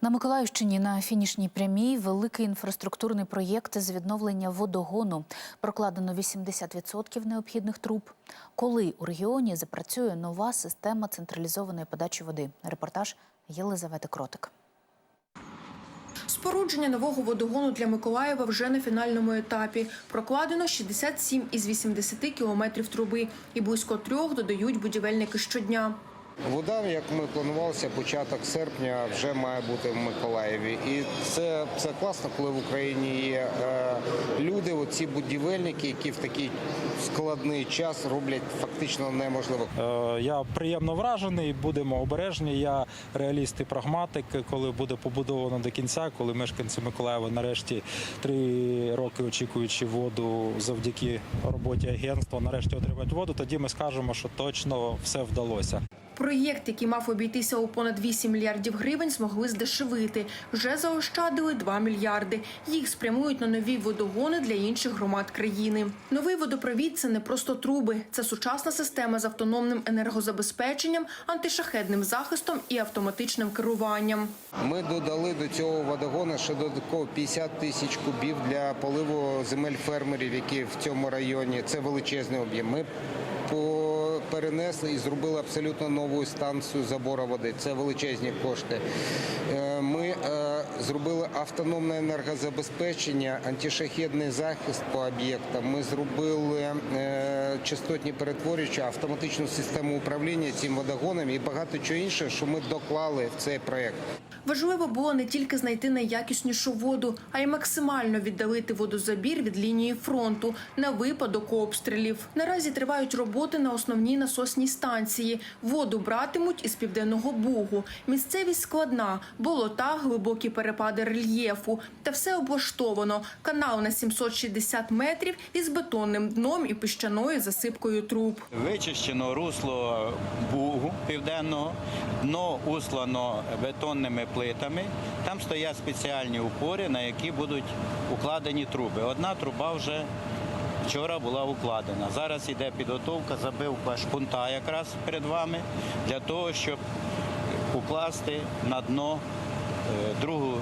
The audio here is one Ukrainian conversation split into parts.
На Миколаївщині на фінішній прямій великий інфраструктурний проєкт з відновлення водогону. Прокладено 80% необхідних труб. Коли у регіоні запрацює нова система централізованої подачі води? Репортаж Єлизавети Кротик. Спорудження нового водогону для Миколаєва вже на фінальному етапі. Прокладено 67 із 80 кілометрів труби і близько трьох додають будівельники щодня. Вода, як ми планувалися, початок серпня вже має бути в Миколаєві. І це, це класно, коли в Україні є е, люди, оці будівельники, які в такий складний час роблять фактично неможливе. Е, Я приємно вражений. Будемо обережні. Я реаліст і прагматик. Коли буде побудовано до кінця, коли мешканці Миколаєва нарешті три роки очікуючи воду завдяки роботі агентства, нарешті отримають воду. Тоді ми скажемо, що точно все вдалося. Проєкт, який мав обійтися у понад 8 мільярдів гривень, змогли здешевити. Вже заощадили 2 мільярди. Їх спрямують на нові водогони для інших громад країни. Новий водопровід це не просто труби, це сучасна система з автономним енергозабезпеченням, антишахедним захистом і автоматичним керуванням. Ми додали до цього водогону ще додатково 50 тисяч кубів для поливу земель фермерів, які в цьому районі. Це величезний об'єм. Ми перенесли і зробили абсолютно нову станцію забору води. Це величезні кошти. Е, Ми е, зробили автономне енергозабезпечення, антишахідний захист по об'єктам. Ми зробили е, частотні перетворюючі, автоматичну систему управління цим водогоном і багато чого іншого, що ми доклали в цей проєкт. Важливо було не тільки знайти найякіснішу воду, а й максимально віддалити водозабір від лінії фронту на випадок обстрілів. Наразі тривають роботи на основній насосній станції. Воду братимуть із південного бугу. Місцевість складна, болота, глибокі перепади рельєфу. Та все облаштовано. Канал на 760 метрів із бетонним дном і піщаною засипкою труб. Вичищено русло бугу південного, дно услано бетонними плитами. Там стоять спеціальні упори, на які будуть укладені труби. Одна труба вже вчора була укладена. Зараз йде підготовка, забивка шпунта якраз перед вами для того, щоб укласти на дно е, другу.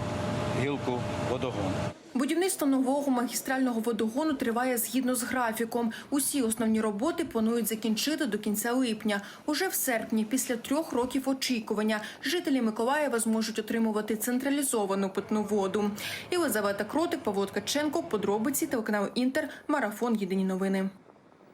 Будівництво нового магістрального водогону триває згідно з графіком. Усі основні роботи планують закінчити до кінця липня. Уже в серпні, після трьох років очікування, жителі Миколаєва зможуть отримувати централізовану питну воду. Єлизавета Кротик, Павло Ткаченко, подробиці телеканал Інтер, марафон Єдині новини.